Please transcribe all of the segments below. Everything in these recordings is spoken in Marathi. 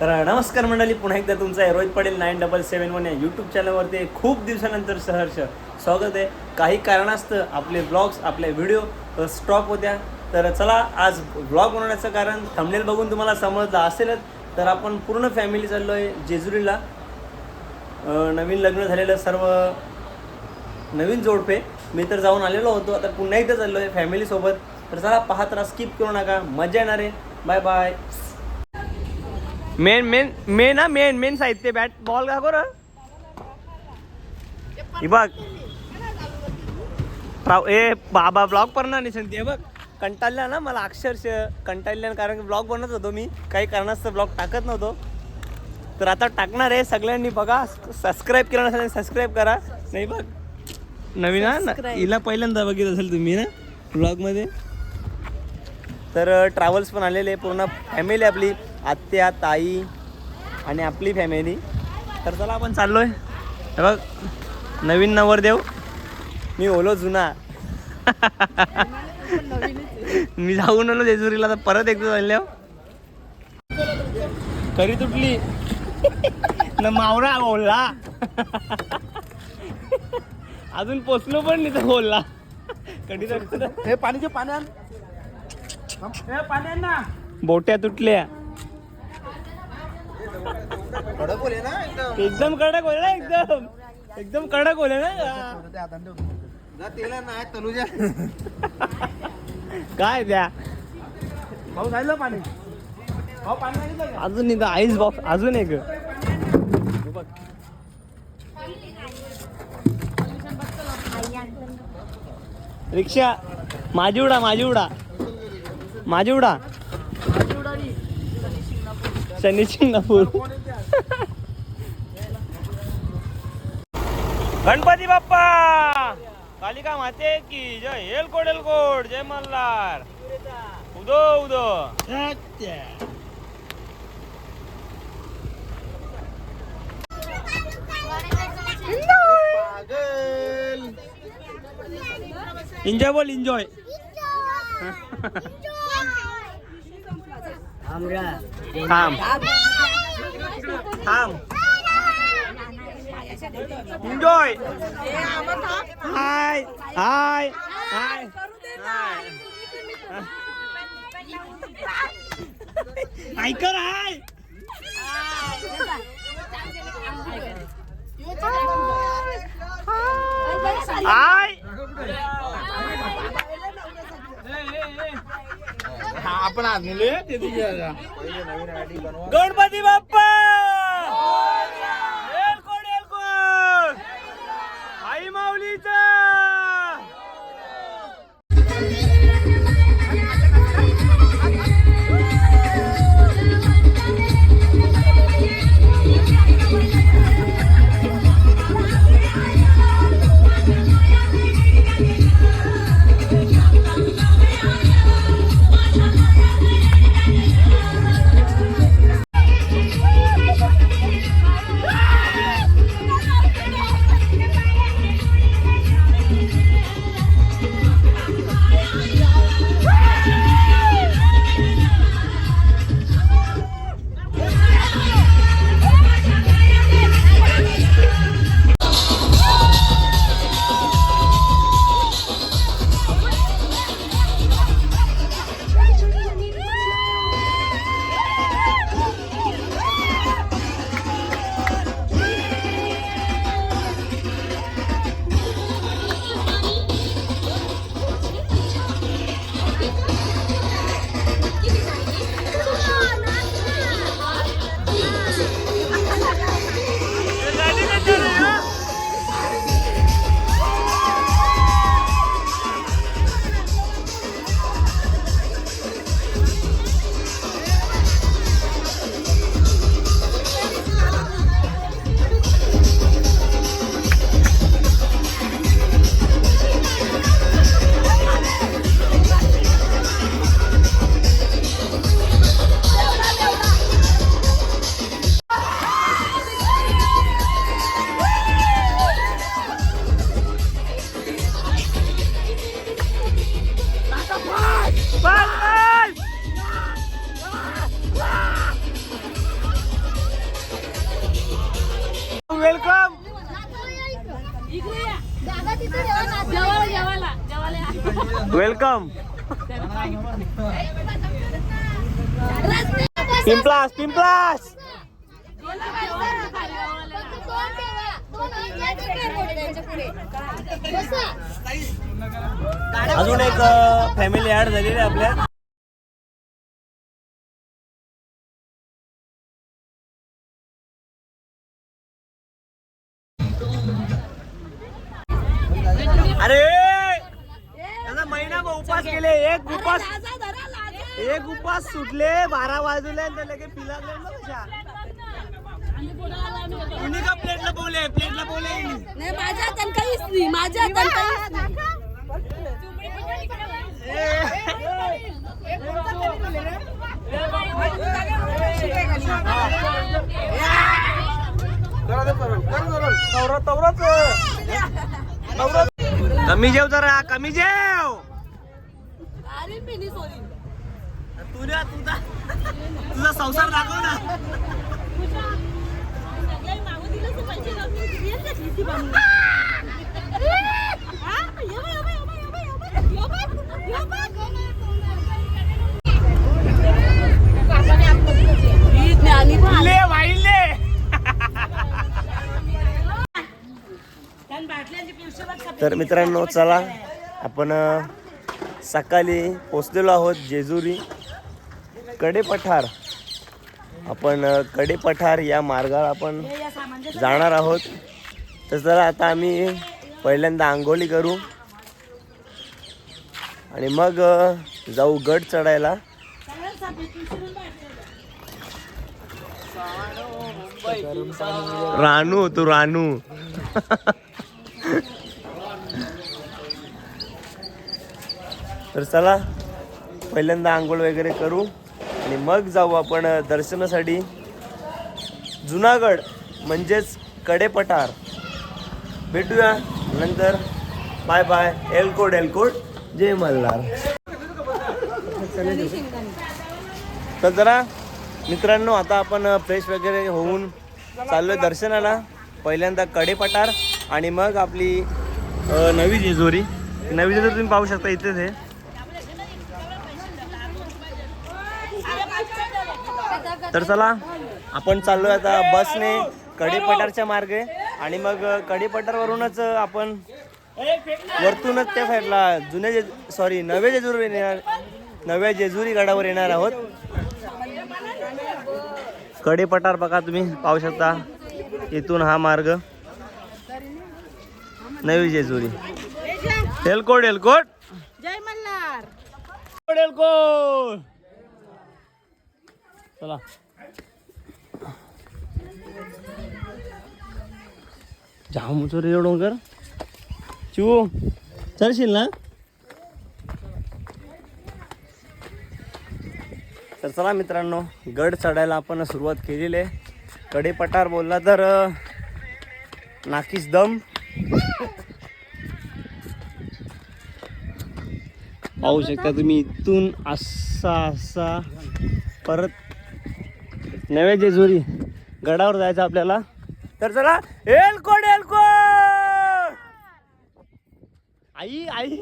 तर नमस्कार मंडळी पुन्हा एकदा तुमचा Rohit Patel nine double seven one या यूट्यूब चॅनलवरती खूप दिवसानंतर सहर्ष स्वागत आहे. काही कारणास्तव आपले ब्लॉग्स आपले व्हिडिओ स्टॉप होत्या. तर चला आज ब्लॉग बनवण्याचं कारण थंबनेल बघून तुम्हाला समजलं असेलच. तर आपण पूर्ण फॅमिली चाललो आहे जेजुरीला नवीन लग्न झालेलं सर्व नवीन जोडपे. मी तर जाऊन आलेलो होतो. आता पुन्हा एकदा चाललो आहे फॅमिलीसोबत तर चला पाहत राहा स्किप करू नका. मजा येणार आहे. Bye bye main main main ना मेन मेन साहित्य बॅट बॉल का करू? ही बघ. ए बाबा ब्लॉग करणार नाही सांगते बघ. कंटाळल्या ना मला अक्षरशः कंटाळल्या कारण की ब्लॉग बनवत होतो मी. काही कारणास्तव ब्लॉग टाकत नव्हतो. तर आता टाकणार आहे सगळ्यांनी बघा. सबस्क्राईब केलं नसेल सबस्क्राईब करा. नाही बघ. नवीन हा ना हिला पहिल्यांदा बघितलं असेल तुम्ही ना ब्लॉगमध्ये तर ट्रॅव्हल्स पण आलेले पूर्ण फॅमिली आपली. आत्या ताई आणि आपली फॅमिली तर चला आपण चाललो आहे हे बघ नवीन नवरदेव मी ओलो जुना. मी जाऊन आलो जेजुरीला तर परत एकदा चालल्या करी तुटली. न मावरा बोलला अजून पोचलो पण नाही तर बोलला कधी तर हे पाणीचे पाण्यान हे पाण्यान ना. बोट्या तुटल्या. कडक बोले ना एकदम. एकदम कडक होईल ना एकदम. एकदम कडक होईल ना. ते हाताने ठेव. जा तेला नाही तनुजा. काय द्या? भाऊ झालं पाणी? भाऊ पाणी नाही? अजून इथं आईस बॉक्स अजून एक. रिक्षा माझी उडा माझी उडा. माझी उडा. शनी शिंगणापूर गणपती बाप्पा! कालिका माते की जय एलकोड एलकोड जय मल्हार. उदो उदो. एन्जॉय बोल एन्जॉय थांब थांब एन्जॉय हाय हाय हाय ऐकर हाय हाय हा आपण આપણા ગણપતિ બાપા वेलकम. पिंपलास पिंपलास अजून एक फॅमिली ऍड झालेली आपल्या एक उपास एक उपास सुटले बारा वाजले आणि त्याला काही पिलागले ना कशा कुणी का प्लेटला बोले प्लेटला बोले नाही माझ्या काहीच नाही माझ्या काहीच. कमी जेव जरा कमी जेव अरे मी नाही सोडीन. तुझ्या तुझा तुझा संसार दाखव ना तर पैसे नसतील, किती येतात किती बनवून. ये बाय, ये बाय, ये बाय, ये बाय, ये बाय. ये बाय, ये बाय. ज्ञानी पण आली. ले वाईले तर मित्रांनो चला आपण सकाळी पोचलेलो आहोत जेजुरी कडे पठार आपण कडे पठार या मार्गावर आपण जाणार आहोत. तर चला आता आम्ही पहिल्यांदा आंघोळी करू. आणि मग जाऊ गड चढायला. रानू तू रानू. तर चला पहिल्यांदा आंघोळ वगैरे करू. आणि मग जाऊ आपण दर्शनासाठी. जुनागड म्हणजेच कडेपठार. भेटूया नंतर. Bye bye. एलकोड एलकोड. जय मल्हार. तर जरा मित्रांनो आता आपण फ्रेश वगैरे होऊन चाललोय दर्शनाला. पहिल्यांदा कडेपठार आणि मग आपली नवी जेजुरी. नवी जेजुरी तुम्ही पाहू शकता इथेच आहे. तर चला आपण चाललोय आता बसने कडेपठारच्या मार्गे आणि मग कडेपठारवरूनच आपण वरतूनच त्या साईडला जुन्या जे सॉरी नव्या जेजुरी येणार नव्या जेजुरी गडावर येणार आहोत. कडेपठार बघा तुम्ही पाहू शकता इथून हा मार्ग. नवी जेजुरी. एलकोट एलकोट जय मल्हार. एलकोट चला. जाम उचो रे डोंगर. चिवू चलशील ना? तर चला मित्रांनो गड चढायला आपण सुरुवात केलेली आहे. कडेपठार बोलला तर नाकीस दम. पाहू शकता तुम्ही इथून असा असा परत नव्या जेजुरी गडावर जायचं आपल्याला. तर चला एलकोड एलकोड आई आई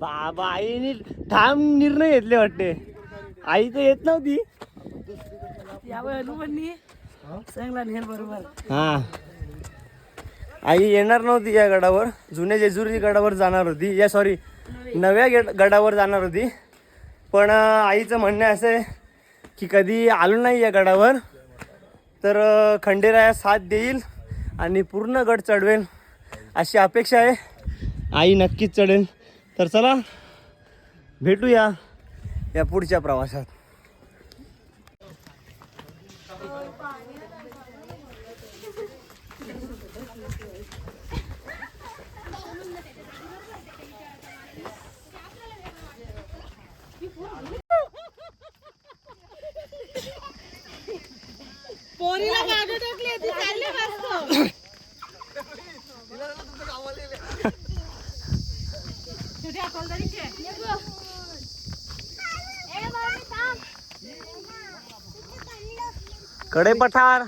बाबा आईने ठाम निर्णय घेतले वाटते. आई तर येत नव्हती. हा. आई येणार नव्हती या गडावर. जुन्या जेजुरी गडावर जाणार होती या सॉरी नव्या गेड गडावर जाणार होती. पण आईचं म्हणणं असं आहे की कधी आलो नाही या गडावर. तर खंडेराया साथ देईल आणि पूर्ण गड चढवेल अशी अपेक्षा आहे. आई नक्कीच चढेल. तर चला भेटूया या पुढच्या प्रवासात. कडे पठार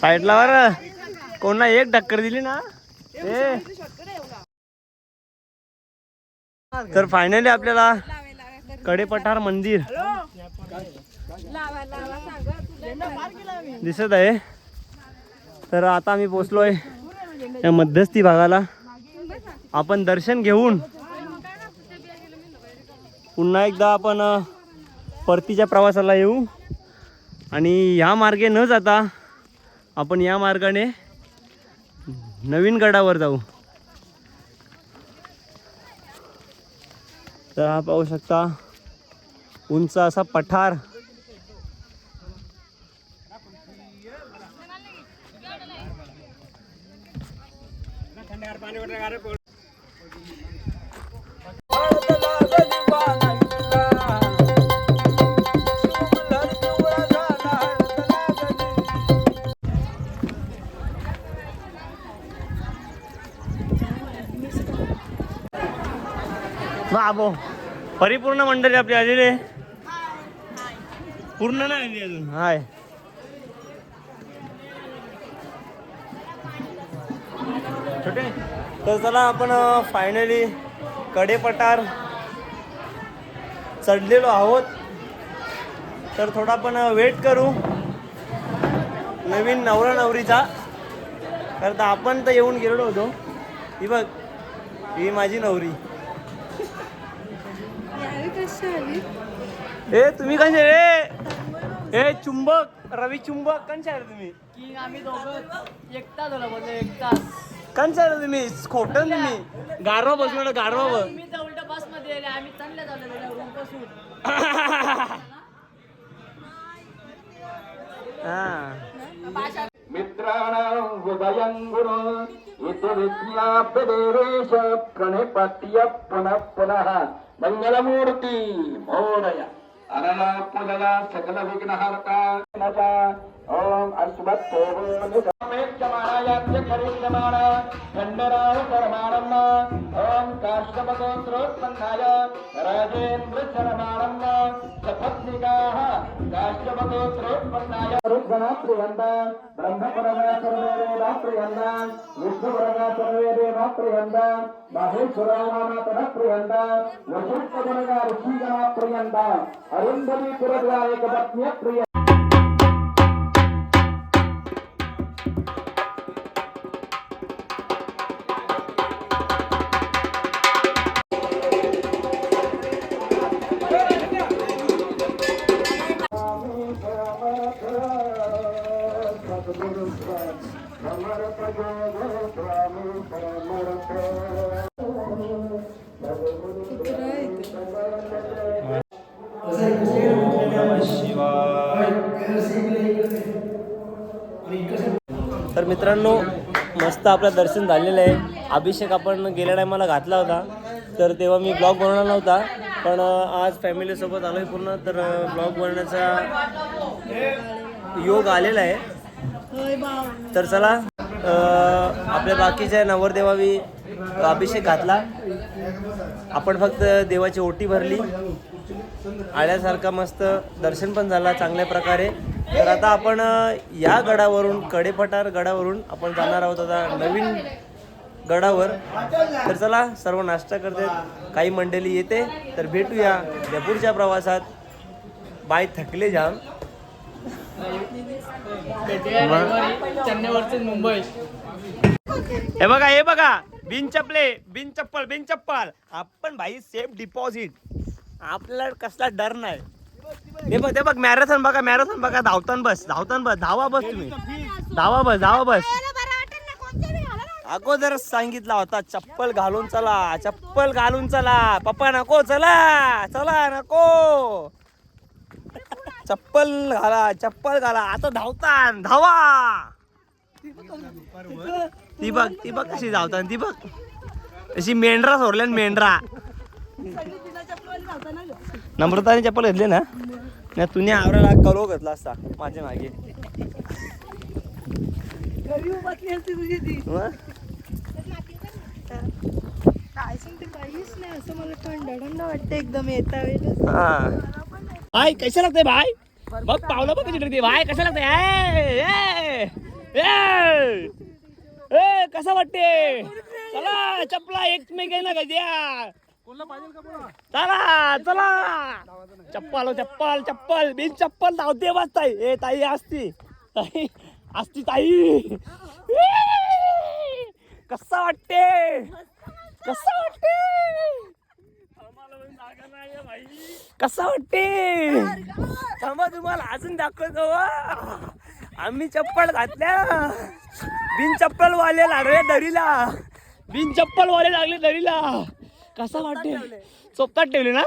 साइडला बर कोणला एक टक्कर दिली ना? ए. तर फायनली आपल्याला कडेपठार मंदिर दिसत आहे. तर आता आम्ही पोचलोय या मध्यस्थी भागाला. आपण दर्शन घेऊन पुन्हा एकदा आपण परतीच्या प्रवासाला येऊ. आणि ह्या मार्गे न जाता आपण या मार्गाने नवीन गडावर जाऊ. तर हा पाहू शकता उंच असा पठार. बाबो परिपूर्ण मंडळी आपली आलेली आहे. पूर्ण नाही आली अजून. हाय. छोटे तर चला आपण फायनली कडेपटार चढलेलो आहोत. तर थोडा आपण वेट करू. नवीन नवरा नवरीचा. कारण तर आपण तर येऊन गेलेलो होतो. ही बघ ही माझी नवरी. ए तुम्ही कसे रे? ए चुंबक रवी चुंबक कंचे आहे तुम्ही? की आम्ही दोघं एकटा झालो म्हणजे रे तुम्ही? खोटं तुम्ही? गारवा बसलो गारवा बस. मी तर उलट बसमध्ये आले आम्ही चांगल्या झालो रूमपासून. हा. मित्राणां हृदयं गुरु इति विज्ञाप्यदेवेश प्रणिपत्य पुनः पुनः మంగళమూర్తి మౌనయ అరణాపుల సకల విఘ్నహర్త. विघ्नहर्ता नचा ॐ अश्वत्थोः निसमेत्यमानायास्य खरीन्द्यमान खण्डराय परमाणम् ॐ काश्यपगोत्रोत्पन्नाय राजेन्द्र शरमाणम् सपत्निकाः काश्यपगोत्रोत्पन्नाय रुद्रना प्रियन्ता ब्रह्मपरगा सर्वे देवा प्रियन्ता विष्णुपरगा सर्वे देवा प्रियन्ता माहेश्वरामातः आपलं दर्शन झालेलं आहे. अभिषेक आपण गेल्या टायमाला घातला होता. तर तेव्हा मी ब्लॉग बनवला नव्हता. पण आज फॅमिलीसोबत आलो आहे पूर्ण. तर ब्लॉग बनवण्याचा योग आलेला आहे. तर चला आपल्या बाकीच्या नवरदेवावी अभिषेक घातला. आपण फक्त देवाची ओटी भरली. आल्यासारखा मस्त दर्शन पण झाला चांगल्या प्रकारे. तर आता आपण या गडावरून कडेपठार गडावरून आपण जाणार आहोत आता नवीन गडावर. तर चला सर्व नाश्ता करते. काही मंडळी येते तर भेटूया. जयपूरच्या प्रवासात. बाय थकले जाम. मुंबई हे बघा हे बघा. बिन चपले बिन चप्पल बिन चप्पल. आपण भाई सेफ डिपॉझिट आपल्याला कसला डर नाही. हे बघ ते बघ मॅरेथॉन बघा मॅरेथॉन बघा धावतान बस धावतान बस धावा बस तुम्ही. धावा बस धावा बस. अगोदर सांगितला होता चप्पल घालून चला चप्पल घालून चला. पप्पा नको चला चला नको. चप्पल घाला चप्पल घाला. आता धावतान धावा. ती बघ ती बघ कशी धावतान ती बघ. अशी मेंढरा सोडल्या मेंढरा. नम्रताने चप्पल घेतले ना? नाही तुने आवराला कलो घेतला असता माझ्या मागे. मग? काय सांगते काहीच नाही असं मला थंड थंड वाटतं एकदम येता वेळेस. हा. भाई कैसे लगते भाई? बघ पावलं बघ कशी लागते भाय कसं लागतं ए, ए, ए, ए, कसं वाटते? चला चपला एकमेकांना का चला चला. चप्पल चप्पल चप्पल. बिन चप्पल धावते बस ताई. ए ताई असती ताई असती ताई. कसा वाटते? कसा वाटते? कसा वाटते? थांबा तुम्हाला अजून दाखवतो. आम्ही चप्पल घातल्या. बिन चप्पल वाले लागले दरीला. बिन चप्पल वाले लागले दरीला. कसा वाटते चोपतात ठेवले ना?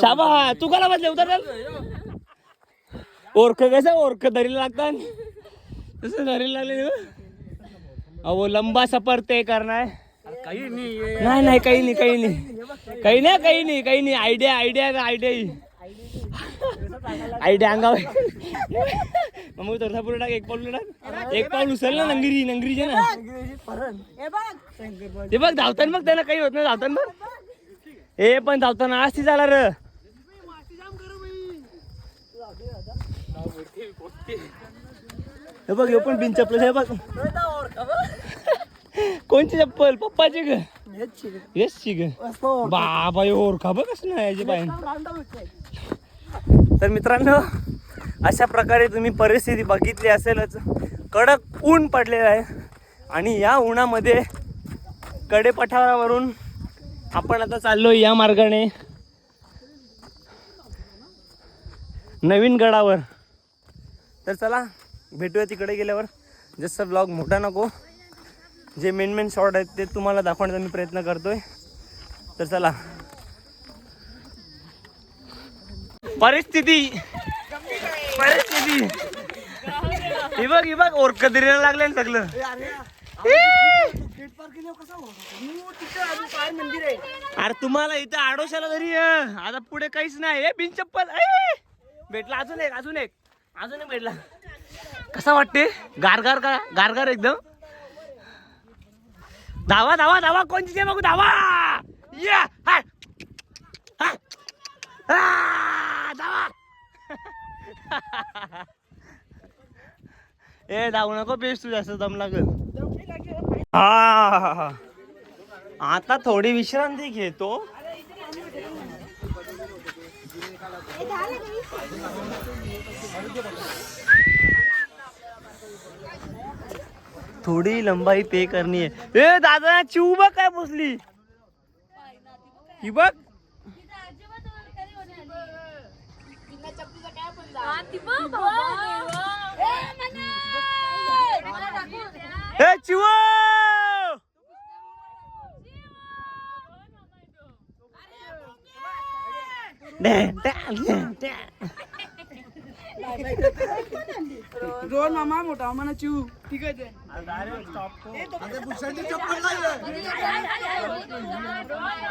शाबा तू कला बदले उतर ओरख कसं ओरख? दरीला लागतात. तसं दरीला लागले? अहो लंबा सफर ते करणार. काही नाही नाही नाही काही नाही काही नाही. काही नाही काही नाही काही नाही. आयडिया आयडिया का आयडिया आयडिया अंगावर. मग थोडासा पुढे टाक एक पाऊल टाक. एक पाऊल उचल ना नंगरी नंगरीचे ना. हे बघ. ते बघ. धावताना बघ त्यांना काही होत नाही धावताना बघ. हे पण धावताना आज ती झाला र. हे बघ हे पण बिन चप्पल हे बघ. कोणची चप्पल? पप्पाची ग. येसची ग. बाबा ओरखा बघ कसं नाही पाय तर मित्रांनो अशा प्रकारे तुम्ही परिस्थिती बघितली असेलच. कडक ऊन पडलेलं आहे. आणि या उन्हामध्ये कडेपठारावरून आपण आता चाललो या मार्गाने. नवीन गडावर. तर चला भेटूया तिकडे गेल्यावर. जसं ब्लॉग मोठा नको. जे मेन मेन शॉर्ट आहेत ते तुम्हाला दाखवण्याचा मी प्रयत्न करतोय. तर चला. परिस्थिती परिस्थिती ही बघ ही बघ ओरक दिरीला लागले ना सगळं. अरे तुम्हाला इथं आडोशाला तरी आता पुढे काहीच नाही. हे बिन चप्पल! भेटला अजून एक अजून एक. अजून एक भेटला. कसा वाटते गारगार का? गारगार एकदम? धावा धावा धावा कोणची ते बघू धावा! या धावा! ए धावू नको बेस तू जास्त दम लागल. हा आता थोडी विश्रांती घेतो थोडी लंबाई पे करनी है ए दादा चिव बघ काय बसली ही बघ. ए चिव रोड मामा मोठा मामा चिव ठीक आहे ते.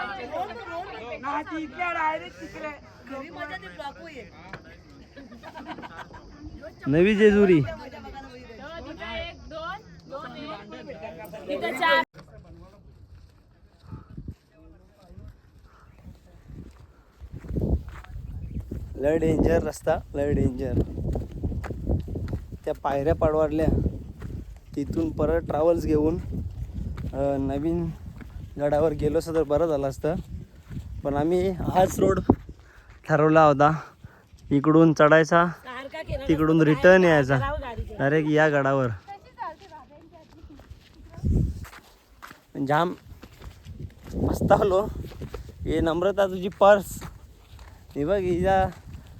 नाही, ती इकडे direct तिकडे. घरी मजा ते block होईल. नवी जेजुरी. लय डेंजर रस्ता लय डेंजर त्या पायऱ्या पाडवारल्या. तिथून परत ट्रॅव्हल्स घेऊन नवीन गडावर गेलो असतं तर बरं झालं असतं. पण आम्ही हाच रोड ठरवला होता. इकडून चढायचा तिकडून रिटर्न यायचा. डायरेक्ट या गडावर. जाम पस्तावलो हे नम्रता तुझी पर्स. ही बघ हिच्या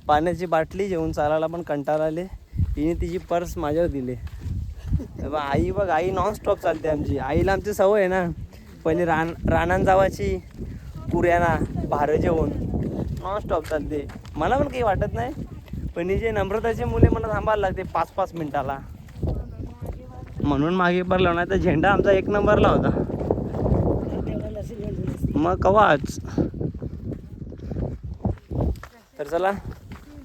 पाण्याची बाटली घेऊन चालायला पण कंटाळा आले. हिने तिची पर्स माझ्यावर दिली. आई बघ आई नॉनस्टॉप चालते आमची. आईला आमची सवय आहे ना. पहिले रान रानान जावाची पुऱ्याना भार जेवण नॉनस्टॉप चालते. मला पण काही वाटत नाही. पण जे नम्रताचे मुले मला थांबायला लागते पाच पाच मिनिटाला. म्हणून मागे पडलो नाही तर झेंडा आमचा एक नंबरला होता. मग कवाच. तर चला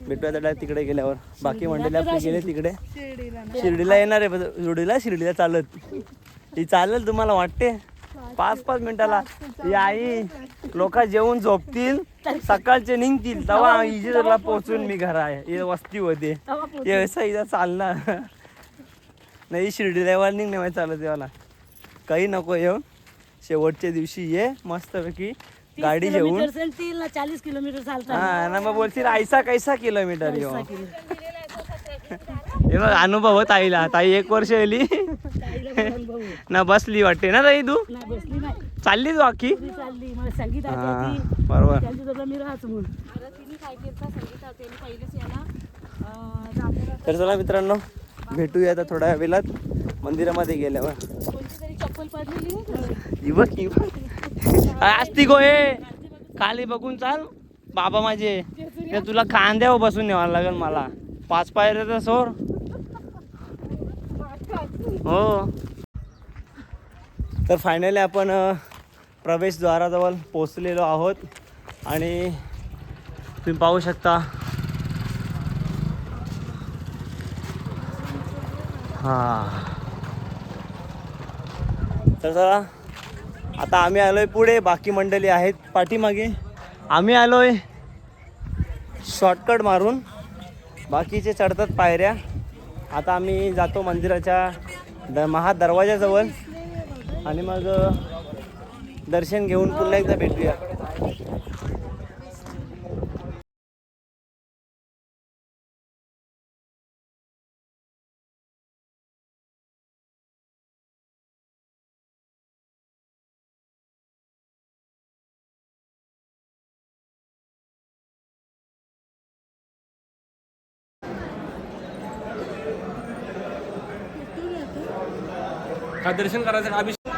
भेटूया त्या तिकडे गेल्यावर. बाकी मंडळी आपले गेले तिकडे. शिर्डीला येणार आहे पण शिर्डीला शिर्डीला चालत. ही चालेल तुम्हाला वाटते. पाच पाच मिनिटाला. आई लोक जेवून झोपतील. सकाळचे निघतील तेव्हा इजेला पोहोचून मी घरा आहे वस्ती होते हे असं इथं चालणार नाही शिर्डी वर निघणे माहिती चालत देवाला काही नको येऊन शेवटच्या दिवशी ये मस्तपैकी. गाडी घेऊन. चाळीस किलोमीटर हा ना मग बोलशील ऐसा कैसा किलोमीटर येऊ? हे बघ अनुभव होत आईला ताई एक वर्ष आली. ना बसली वाटते ना ताई तू? नाही चालली. तू मला संगीत हा होती. बरोबर. त्यांच्या जवळ मी राहतो म्हणून. तर चला मित्रांनो भेटूया आता थोड्या वेळात. मंदिरामध्ये गेल्यावर. कोणती चप्पल पडलेली नाही का? ही बघ ही बघ. असती गो हे खाली बघून चाल. बाबा माझे. ते तुला खांद्यावर बसून न्यावं लागेल मला. पाच पायऱ्या तर सोर हो. तर फायनली आपण अ, प्रवेशद्वाराजवळ पोचलेलो आहोत. आणि तुम्ही पाहू शकता. हां. तर चला आता आम्ही आलोय पुढे. बाकी मंडळी आहेत पाठीमागे. आम्ही आलोय शॉर्टकट मारून. बाकीचे चढतात पायऱ्या. आता आम्ही जातो मंदिराच्या द महादरवाजाजवळ. आणि मग दर्शन घेऊन पुन्हा एकदा भेटूया. का दर्शन करायचं? अभिषेक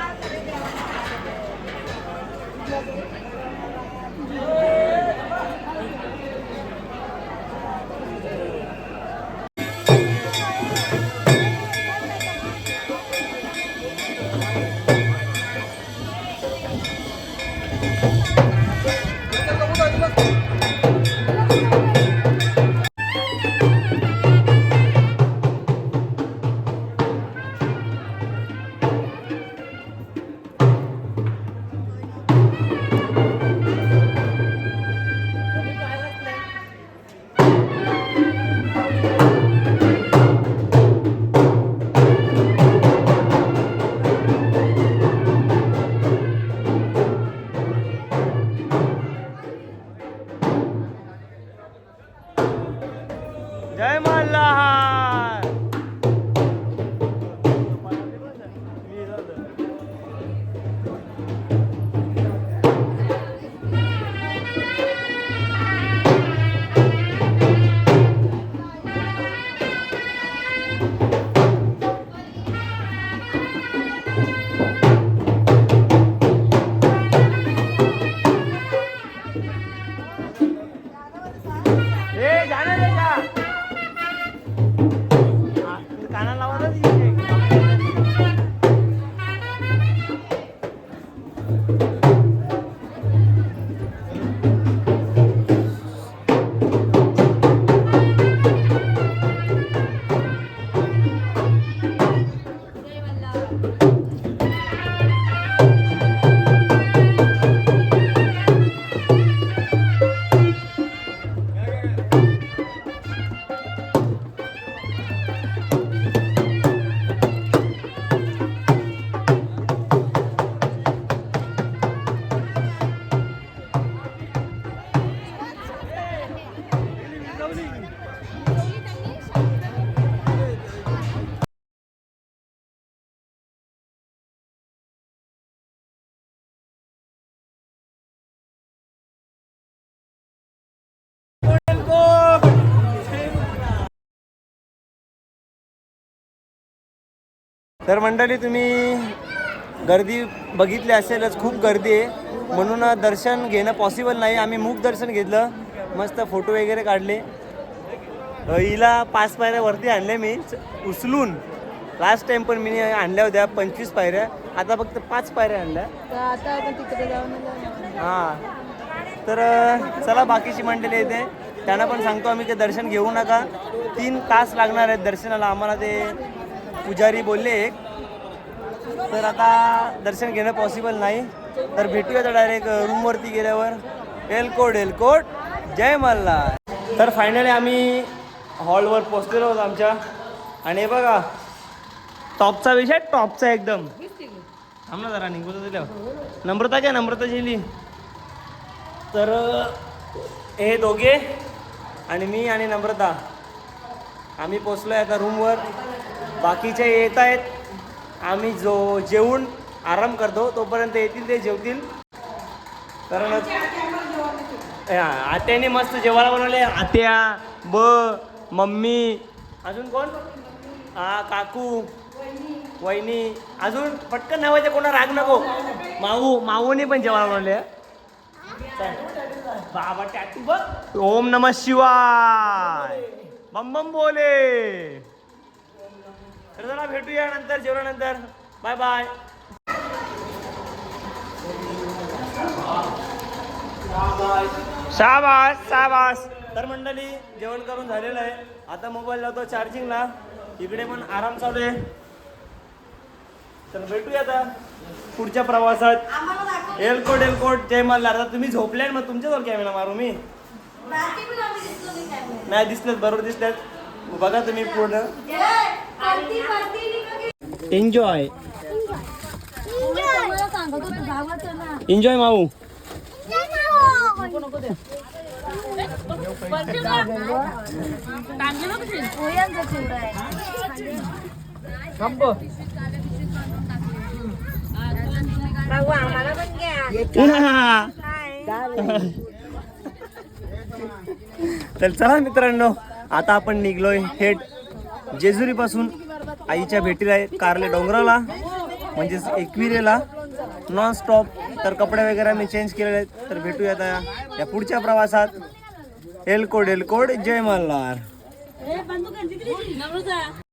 तर मंडळी तुम्ही गर्दी बघितली असेलच खूप गर्दी आहे. म्हणून दर्शन घेणं पॉसिबल नाही. आम्ही मूक दर्शन घेतलं. मस्त फोटो वगैरे काढले. हिला पाच पायऱ्या वरती आणल्या मी. उचलून. लास्ट टाइम पण मी आणल्या होत्या पंचवीस पायऱ्या. आता फक्त पाच पायऱ्या आणल्या. हां. तर चला बाकीची मंडळी येते. त्यांना पण सांगतो आम्ही ते दर्शन घेऊ नका. तीन तास लागणार आहेत दर्शनाला. आम्हाला ते पुजारी बोलले एक. तर आता दर्शन घेणं पॉसिबल नाही. तर भेटूया तर डायरेक्ट रूमवरती गेल्यावर. एलकोट एलकोट जय मल्ला तर फायनली आम्ही हॉलवर पोचलेलो आहोत आमच्या. आणि बघा टॉपचा विषय टॉपचा एकदम. थांब ना जरा निघू दिल्यावर नम्रता काय नम्रता जिली तर हे दोघे आणि मी आणि नम्रता. आम्ही पोचलो आहे आता रूमवर बाकीचे येत आहेत. आम्ही जो जेवून आराम करतो तोपर्यंत येतील ते जेवतील. कारण आत्याने मस्त जेवायला बनवले. आत्या ब मम्मी. अजून कोण? हा काकू. वहिनी. अजून पटकन नावायचे कोणा राग नको. माऊ माऊने पण जेवायला बनवले. बाबा टॅटू बघ. ओम नम शिवाय. बम बम बोले. तर जरा भेटूया नंतर जेवणानंतर. बाय बाय शाबास शाबास. तर मंडळी जेवण करून झालेलं आहे. आता मोबाईल लावतो चार्जिंगला इकडे पण आराम चालू आहे. तर भेटूया आता. पुढच्या प्रवासात. एलकोट एलकोट. जय आता तुम्ही झोपले मग तुमच्याजवळ कॅमेरा मारू मी. नाही दिसलेत बरोबर दिसलेत. बघा तुम्ही पूर्ण. एन्जॉय एन्जॉय माऊ. आम्हाला पण घ्या तर चला मित्रांनो आता आपण निघलोय थेट जेजुरीपासून आईच्या भेटीला आहे कारले डोंगराला म्हणजेच एकविरेला. नॉन स्टॉप तर कपडे वगैरे मी चेंज केलेले आहेत तर भेटूया आता या पुढच्या प्रवासात. एलकोड एलकोड जय मल्हार.